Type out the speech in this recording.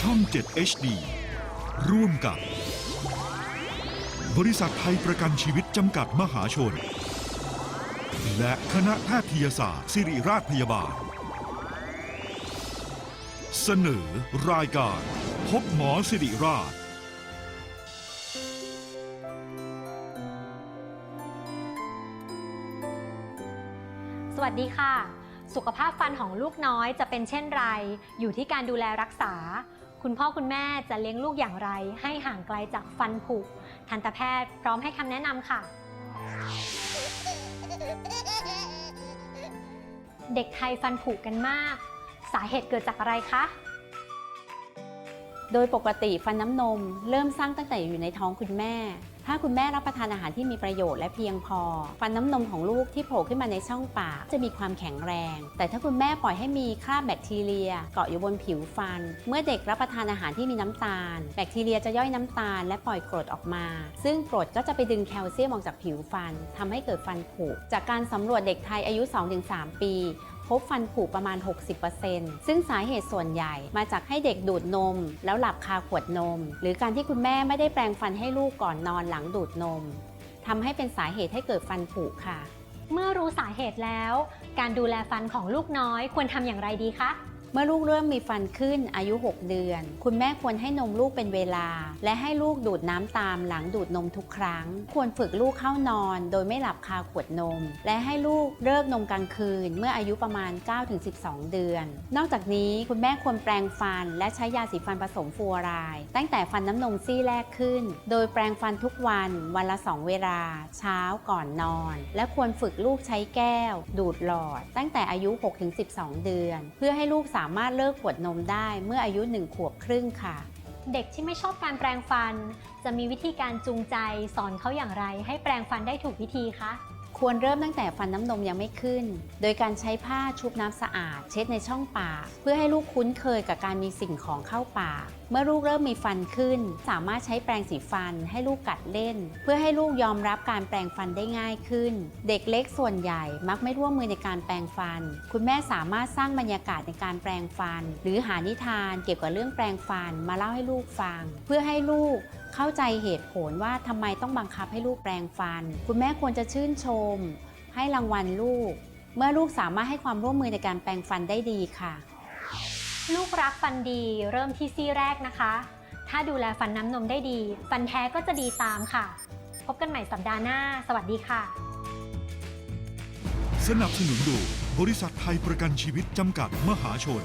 ช่อง 7 HD ร่วมกับ บริษัทไทยประกันชีวิตจำกัดมหาชน และคณะแพทยศาสตร์ ศิริราชพยาบาล เสนอรายการ พบหมอสิริราช สวัสดีค่ะ สุขภาพฟันของลูกน้อยจะเป็นเช่นไร อยู่ที่การดูแลรักษา คุณพ่อคุณแม่จะเลี้ยงลูกอย่างไร ให้ห่างไกลจากฟันผุทันตแพทย์พร้อมให้คำแนะนำค่ะ เด็กไทยฟันผุกันมาก สาเหตุเกิดจากอะไรคะ โดยปกติฟันน้ำนม เริ่มสร้างตั้งแต่อยู่ในท้องคุณแม่ ถ้าคุณแม่รับประทานอาหารที่มีประโยชน์และเพียงพอ ฟันน้ำนมของลูกที่โผล่ขึ้นมาในช่องปาก จะมีความแข็งแรง แต่ถ้าคุณแม่ปล่อยให้มีคราบแบคทีเรีย เกาะอยู่บนผิวฟัน เมื่อเด็กรับประทานอาหารที่มีน้ำตาล แบคทีเรียจะย่อยน้ำตาล และปล่อยกรดออกมา ซึ่งกรดก็จะไปดึงแคลเซียมออกจากผิวฟันทำให้เกิดฟันผุจากการสำรวจเด็กไทยอายุ 2-3 ปี บฟันผุประมาณ 60%ซึ่งสาเหตุส่วนใหญ่มาจากให้เด็กดูดนม แล้วหลับคาขวดนม หรือการที่คุณแม่ไม่ได้แปรงฟันให้ลูกก่อนนอนหลังดูดนมทำให้เป็นสาเหตุให้เกิดฟันผุค่ะ เมื่อรู้สาเหตุแล้ว การดูแลฟันของลูกน้อยควรทำอย่างไรดีคะ เมื่อลูกเริ่มมีฟันขึ้นอายุ 6 เดือน คุณแม่ควรให้นมลูกเป็นเวลา และให้ลูกดูดน้ำตามหลังดูดนมทุกครั้ง ควรฝึกลูกเข้านอน โดยไม่หลับคาขวดนม และให้ลูกเลิกนมกลางคืน เมื่ออายุประมาณ 9-12 เดือน นอกจากนี้คุณแม่ควรแปรงฟัน และใช้ยาสีฟันผสมฟลูออไรด์ตั้งแต่ฟันน้ำนมซี่แรกขึ้น โดยแปรงฟันทุกวันวันละ 2 เวลา เช้าก่อนนอน และควรฝึกลูกใช้แก้ว ดูดหลอด ตั้งแต่อายุ 6-12 เดือน เพื่อให้ลูกสามารถเลิกขวดนมได้เมื่ออายุ 1 ขวบครึ่งค่ะ เด็กที่ไม่ชอบการแปรงฟัน จะมีวิธีการจูงใจ สอนเขาอย่างไร ให้แปรงฟันได้ถูกวิธีคะ ควรเริ่มตั้งแต่ฟันน้ำนมยังไม่ขึ้น โดยการใช้ผ้าชุบน้ำสะอาด เช็ดในช่องปาก เพื่อให้ลูกคุ้นเคยกับการมีสิ่งของเข้าปาก เมื่อลูกเริ่มมีฟันขึ้น สามารถใช้แปรงสีฟันให้ลูกกัดเล่น เพื่อให้ลูกยอมรับการแปรงฟันได้ง่ายขึ้น เด็กเล็กส่วนใหญ่มักไม่ร่วมมือในการแปรงฟัน คุณแม่สามารถสร้างบรรยากาศในการแปรงฟัน หรือหานิทานเกี่ยวกับเรื่องแปรงฟันมาเล่าให้ลูกฟัง เพื่อให้ลูก เข้าใจเหตุผลว่าทำไมต้องบังคับให้ลูกแปรงฟัน คุณแม่ควรจะชื่นชม ให้รางวัลลูก เมื่อลูกสามารถให้ความร่วมมือในการแปรงฟันได้ดีค่ะ ลูกรักฟันดีเริ่มที่ซี่แรกนะคะ ถ้าดูแลฟันน้ำนมได้ดี ฟันแท้ก็จะดีตามค่ะ พบกันใหม่สัปดาห์หน้า สวัสดีค่ะ สนับสนุนโดยบริษัทไทยประกันชีวิตจำกัดมหาชน